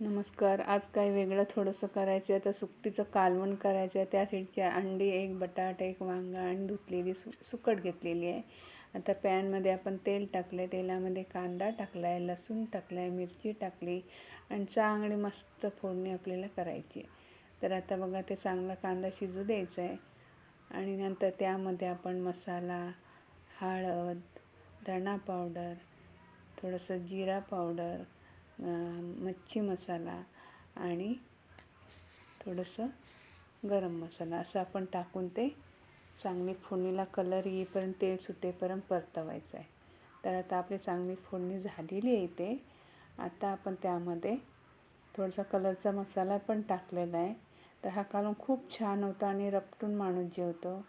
नमस्कार. आज काय वेगळं थोडंसं करायचं आहे तर सुकटीचं कालवण करायचं आहे त्यासाठी अंडी एक बटाट एक वांगा आणि धुतलेली सु सुकट घेतलेली आहे. आता पॅनमध्ये आपण तेल टाकलं आहे तेलामध्ये कांदा टाकला आहे लसूण टाकला आहे मिरची टाकली आणि चांगली मस्त फोडणी आपल्याला करायची आहे. तर आता बघा ते चांगला कांदा शिजू द्यायचा आहे आणि नंतर त्यामध्ये आपण मसाला हळद धणा पावडर थोडंसं जिरा पावडर मच्छी मसाला आणि थोडंसं गरम मसाला असं आपण टाकून ते चांगली फोडणीला कलर येईपर्यंत तेल सुटेपर्यंत परतवायचं आहे. तर आता आपली चांगली फोडणी झालेली आहे ते आता आपण त्यामध्ये थोडासा कलरचा मसाला पण टाकलेला आहे. तर हा कालून खूप छान होता आणि रपटून माणूस जेवतो.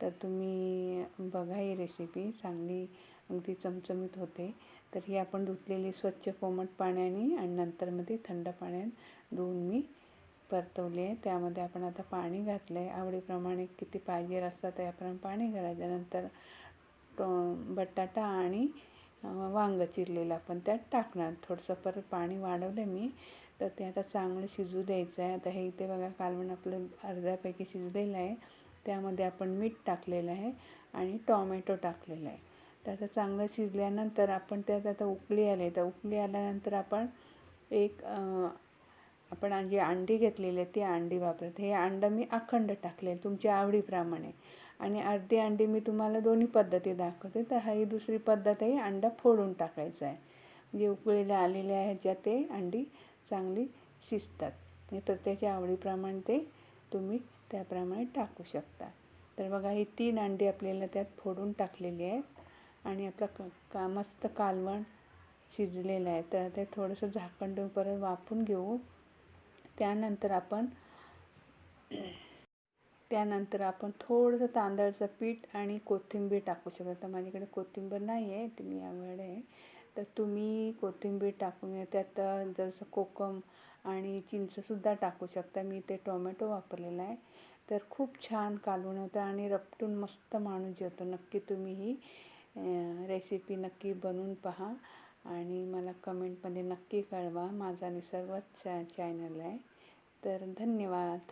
तर तुम्ही बघा ही रेसिपी चांगली अगदी चमचमीत होते. तर ही आपण धुतलेली स्वच्छ कोमट पाण्याने आणि नंतरमध्ये थंड पाण्यात धुवून मी परतवली आहे. त्यामध्ये आपण आता पाणी घातलं आहे आवडीप्रमाणे किती पाहिजे असतं त्याप्रमाणे पाणी घालायचं. नंतर टो बटाटा आणि वांगं चिरलेलं आपण त्यात टाकणार. थोडंसं परत पाणी वाढवलं मी. तर ते आता चांगलं शिजू द्यायचं आहे आता हे इथे बघा कालवण आपलं अर्ध्यापैकी शिजलेलं आहे. त्यामध्ये आपण मीठ टाकलेलं आहे आणि टॉमॅटो टाकलेला आहे. तर आता चांगलं शिजल्यानंतर आपण त्यात आता उकळी आले तर उकळी आल्यानंतर आपण एक आपण जी अंडी घेतलेली आहे ती अंडी वापरत हे अंडं मी अखंड टाकले तुमच्या आवडीप्रमाणे. आणि अर्धी अंडी मी तुम्हाला दोन्ही पद्धती दाखवते. तर ही दुसरी पद्धत आहे अंडा फोडून टाकायचा आहे. म्हणजे उकळीला आलेल्या ज्या ते अंडी चांगली शिजतात. म्हणजे प्रत्येकाच्या आवडीप्रमाणे ते तुम्ही त्याप्रमाणे टाकू शकता. तर बघा ही तीन अंडी आपल्याला त्यात फोडून टाकलेली आहेत आणि आपलं क का मस्त कालवण शिजलेलं आहे. तर ते थोडंसं झाकण देऊन परत वाफून घेऊ. त्यानंतर आपण त्यानंतर आपण थोडंसं तांदळाचं पीठ आणि कोथिंबीर टाकू शकतो. तर माझ्याकडे कोथिंबीर नाही आहे ती मी आहे. तर तुम्ही कोथिंबीर टाकून त्यात जसं कोकम आणि चिंचसुद्धा टाकू शकता. मी ते टोमॅटो वापरलेला आहे. तर खूप छान कालवण होतं आणि रपटून मस्त माणूस जेवतो. नक्की तुम्ही ही रेसिपी नक्की बनवून पहा आणि मला कमेंटमध्ये नक्की कळवा. माझा निसर्ग चॅ चॅनल आहे. तर धन्यवाद.